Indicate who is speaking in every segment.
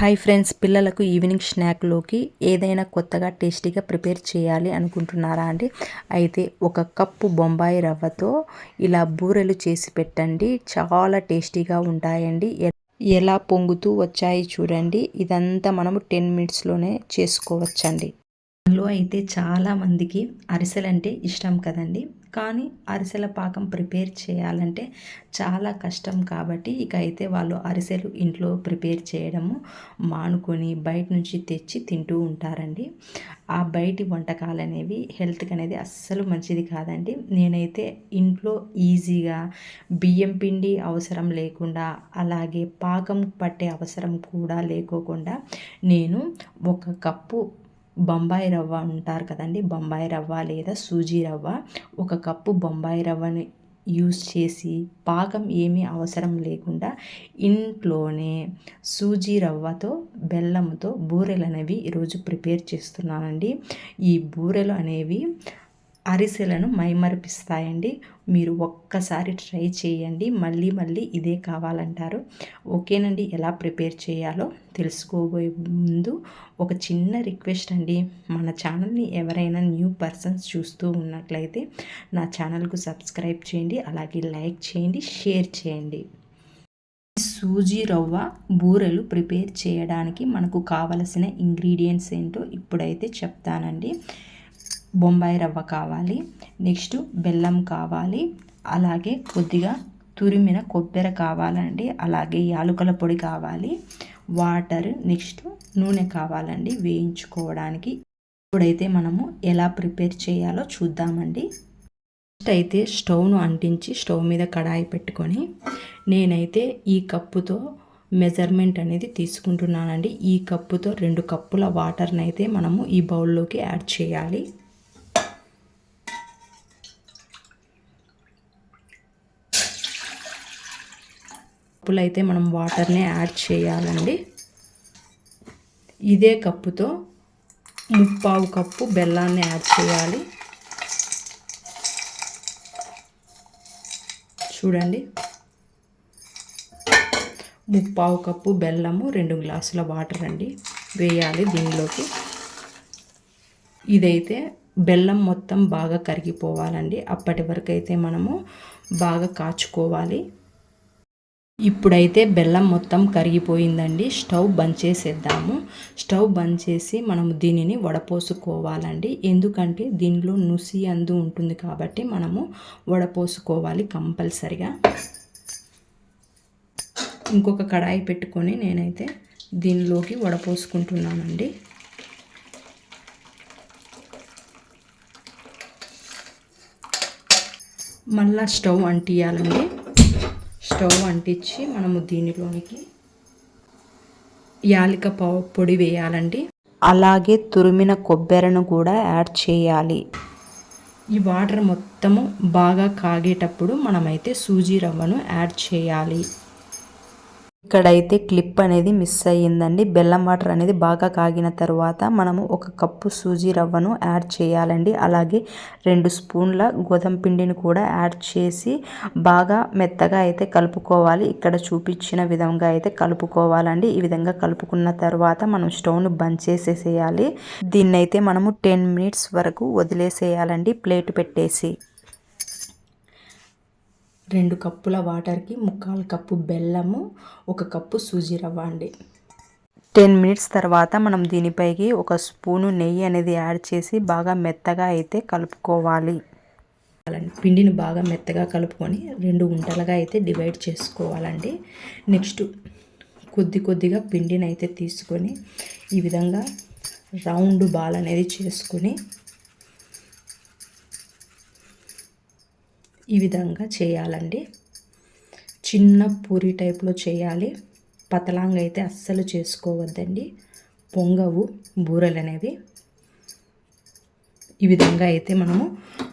Speaker 1: Hi friends పిల్లలకు evening స్నాక్లోకి ఏదైనా కొత్తగా టేస్టీగా ప్రిపేర్ చేయాలి అనుకుంటున్నారా అండి? అయితే ఒక కప్పు బొంబాయి రవ్వతో ఇలా బూరెలు చేసి పెట్టండి. చాలా టేస్టీగా ఉంటాయండి. ఎలా పొంగుతూ వచ్చాయి చూడండి. ఇదంతా మనము టెన్ మినిట్స్లోనే చేసుకోవచ్చండి. అందులో అయితే చాలా మందికి అరిసెలంటే ఇష్టం కదండి. కానీ అరిసెల పాకం ప్రిపేర్ చేయాలంటే చాలా కష్టం కాబట్టి ఇక అయితే వాళ్ళు అరిసెలు ఇంట్లో ప్రిపేర్ చేయడము మానుకొని బయట నుంచి తెచ్చి తింటూ ఉంటారండి. ఆ బయటి వంటకాలు అనేవి హెల్త్కి అనేది అస్సలు మంచిది కాదండి. నేనైతే ఇంట్లో ఈజీగా బియ్యం పిండి అవసరం లేకుండా అలాగే పాకం పట్టే అవసరం కూడా లేకోకుండా నేను ఒక కప్పు బొంబాయి రవ్వ అంటారు కదండి. బొంబాయి రవ్వ లేదా సూజీ రవ్వ. ఒక కప్పు బొంబాయి రవ్వని యూస్ చేసి పాకం ఏమీ అవసరం లేకుండా ఇంట్లోనే సూజీ రవ్వతో బెల్లంతో బూరెలు అనేవి ఈరోజు ప్రిపేర్ చేస్తున్నానండి. ఈ బూరెలు అనేవి అరిసెలను మైమరిపిస్తాయండి. మీరు ఒక్కసారి ట్రై చేయండి. మళ్ళీ మళ్ళీ ఇదే కావాలంటారు. ఓకేనండి. ఎలా ప్రిపేర్ చేయాలో తెలుసుకోబోయే ముందు ఒక చిన్న రిక్వెస్ట్ అండి. మన ఛానల్ని ఎవరైనా న్యూ పర్సన్స్ చూస్తూ ఉన్నట్లయితే నా ఛానల్కు సబ్స్క్రైబ్ చేయండి. అలాగే లైక్ చేయండి. షేర్ చేయండి. సూజీ రవ్వ బూరెలు ప్రిపేర్ చేయడానికి మనకు కావలసిన ఇంగ్రీడియంట్స్ ఏంటో ఇప్పుడైతే చెప్తానండి. బొంబాయి రవ్వ కావాలి నెక్స్ట్ బెల్లం కావాలి అలాగే కొద్దిగా తురిమిన కొబ్బరి కావాలండి అలాగే యాలకుల పొడి కావాలి వాటర్ నెక్స్ట్ నూనె కావాలండి వేయించుకోవడానికి. ఇప్పుడైతే మనము ఎలా ప్రిపేర్ చేయాలో చూద్దామండి. ఫస్ట్ అయితే స్టవ్ను అంటించి స్టవ్ మీద కడాయి పెట్టుకొని నేనైతే ఈ కప్పుతో మెజర్మెంట్ అనేది తీసుకుంటున్నానండి. ఈ కప్పుతో రెండు కప్పుల వాటర్ని అయితే మనము ఈ బౌల్లోకి యాడ్ చేయాలి. కప్పులు అయితే మనం వాటర్ని యాడ్ చేయాలండి. ఇదే కప్పుతో ముప్పావు కప్పు బెల్లాన్ని యాడ్ చేయాలి. చూడండి. ముప్పావు కప్పు బెల్లము రెండు గ్లాసుల వాటర్ అండి. వేయాలి దీనిలోకి. ఇదైతే బెల్లం మొత్తం బాగా కరిగిపోవాలండి. అప్పటి వరకు అయితే మనము బాగా కాచుకోవాలి. ఇప్పుడైతే బెల్లం మొత్తం కరిగిపోయిందండి. స్టవ్ బంద్ చేసేద్దాము. స్టవ్ బంద్ చేసి మనము దీనిని వడపోసుకోవాలండి. ఎందుకంటే దీనిలో నుసి అందు ఉంటుంది కాబట్టి మనము వడపోసుకోవాలి కంపల్సరిగా. ఇంకొక కడాయి పెట్టుకొని నేనైతే దీనిలోకి వడపోసుకుంటున్నానండి. మళ్ళా స్టవ్ అంటియాలండి. స్టవ్ అంటించి మనము దీనిలోనికి యాలిక పొడి వేయాలండి. అలాగే తురిమిన కొబ్బరిను కూడా యాడ్ చేయాలి. ఈ వాటర్ మొత్తము బాగా కాగేటప్పుడు మనమైతే సూజీ రవ్వను యాడ్ చేయాలి. ఇక్కడైతే క్లిప్ అనేది మిస్ అయ్యిందండి. బెల్లం వాటర్ అనేది బాగా కాగిన తర్వాత మనము ఒక కప్పు సూజీ రవ్వను యాడ్ చేయాలండి. అలాగే రెండు స్పూన్ల గోధుమ పిండిని కూడా యాడ్ చేసి బాగా మెత్తగా అయితే కలుపుకోవాలి. ఇక్కడ చూపించిన విధంగా అయితే కలుపుకోవాలండి. ఈ విధంగా కలుపుకున్న తర్వాత మనం స్టవ్ను బంద్ చేసేసేయాలి. దీన్నైతే మనము టెన్ మినిట్స్ వరకు వదిలేసేయాలండి ప్లేట్ పెట్టేసి. రెండు కప్పుల వాటర్కి ముక్కాలు కప్పు బెల్లము ఒక కప్పు సూజీ రవ్వ అండి. టెన్ మినిట్స్ తర్వాత మనం దీనిపైకి ఒక స్పూను నెయ్యి అనేది యాడ్ చేసి బాగా మెత్తగా అయితే కలుపుకోవాలి. పిండిని బాగా మెత్తగా కలుపుకొని రెండు గుంటలుగా అయితే డివైడ్ చేసుకోవాలండి. నెక్స్ట్ కొద్ది కొద్దిగా పిండిని అయితే తీసుకొని ఈ విధంగా రౌండ్ బాల్ అనేది చేసుకొని ఈ విధంగా చేయాలండి. చిన్న పూరి టైప్లో చేయాలి. పతలాంగ అయితే అస్సలు చేసుకోవద్దండి. పొంగవు బూరెలు అనేవి ఈ విధంగా అయితే మనము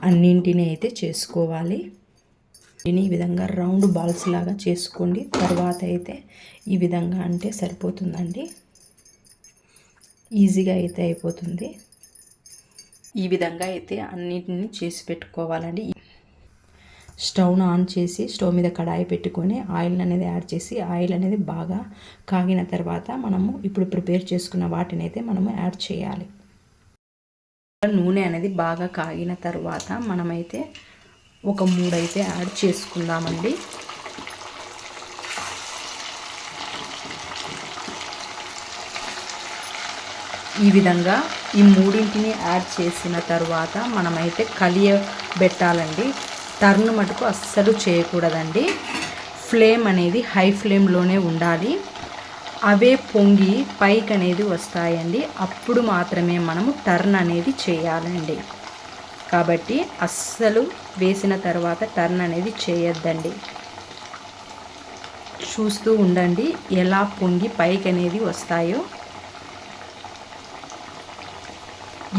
Speaker 1: అన్నింటిని అయితే చేసుకోవాలి. దీన్ని ఈ విధంగా రౌండ్ బాల్స్ లాగా చేసుకోండి. తర్వాత అయితే ఈ విధంగా అంటే సరిపోతుందండి. ఈజీగా అయితే అయిపోతుంది. ఈ విధంగా అయితే అన్నిటిని చేసి పెట్టుకోవాలండి. స్టవ్ను ఆన్ చేసి స్టవ్ మీద కడాయి పెట్టుకొని ఆయిల్ అనేది యాడ్ చేసి ఆయిల్ అనేది బాగా కాగిన తర్వాత మనము ఇప్పుడు ప్రిపేర్ చేసుకున్న వాటిని అయితే మనము యాడ్ చేయాలి. నూనె అనేది బాగా కాగిన తర్వాత మనమైతే ఒక మూడైతే యాడ్ చేసుకుందామండి. ఈ విధంగా ఈ మూడింటిని యాడ్ చేసిన తర్వాత మనమైతే కలియబెట్టాలండి. టర్న్ మటుకు అస్సలు చేయకూడదండి. ఫ్లేమ్ అనేది హై ఫ్లేమ్లోనే ఉండాలి. అవే పొంగి పైకి అనేది వస్తాయండి. అప్పుడు మాత్రమే మనము టర్న్ అనేది చేయాలండి. కాబట్టి అస్సలు వేసిన తర్వాత టర్న్ అనేది చేయొద్దండి. చూస్తూ ఉండండి ఎలా పొంగి పైకి అనేది వస్తాయో.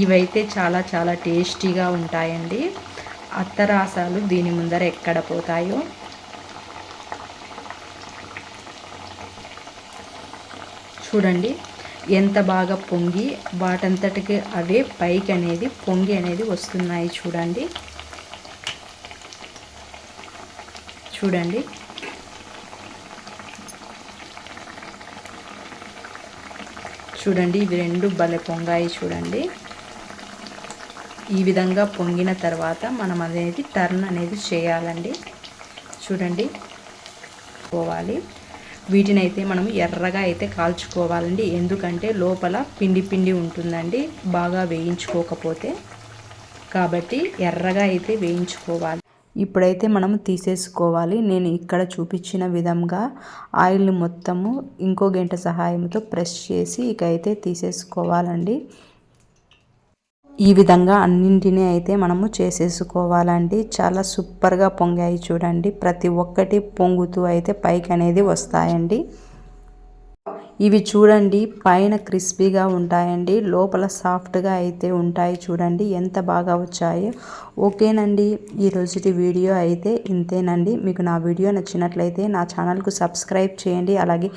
Speaker 1: ఇవైతే చాలా చాలా టేస్టీగా ఉంటాయండి. అత్తరాసాలు దీని ముందర ఎక్కడ పోతాయో? చూడండి. ఎంత బాగా పొంగి వాటంతటికి అవే పైకి అనేది పొంగి అనేది వస్తున్నాయి చూడండి. చూడండి. చూడండి ఇవి రెండు భలే పొంగాయి చూడండి. ఈ విధంగా పొంగిన తర్వాత మనం అనేది టర్న్ అనేది చేయాలండి. చూడండి. పోవాలి. వీటిని అయితే మనం ఎర్రగా అయితే కాల్చుకోవాలండి. ఎందుకంటే లోపల పిండి పిండి ఉంటుందండి. బాగా వేయించుకోకపోతే. కాబట్టి ఎర్రగా అయితే వేయించుకోవాలి. ఇప్పుడైతే మనం తీసేసుకోవాలి. నేను ఇక్కడ చూపించిన విధంగా ఆయిల్ని మొత్తము ఇంకో గంట సహాయంతో ప్రెస్ చేసి ఇక అయితే తీసేసుకోవాలండి. ఈ విధంగా అన్నింటినీ అయితే మనము చేసేసుకోవాలండి. చాలా సూపర్గా పొంగాయి చూడండి. ప్రతి ఒక్కటి పొంగుతూ అయితే పైకి అనేది వస్తాయండి. ఇవి చూడండి పైన క్రిస్పీగా ఉంటాయండి. లోపల సాఫ్ట్గా అయితే ఉంటాయి చూడండి. ఎంత బాగా వచ్చాయో. ఓకేనండి. ఈ రోజుటి వీడియో అయితే ఇంతేనండి. మీకు నా వీడియో నచ్చినట్లయితే నా ఛానల్కు సబ్స్క్రైబ్ చేయండి. అలాగే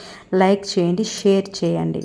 Speaker 1: లైక్ చేయండి షేర్ చేయండి.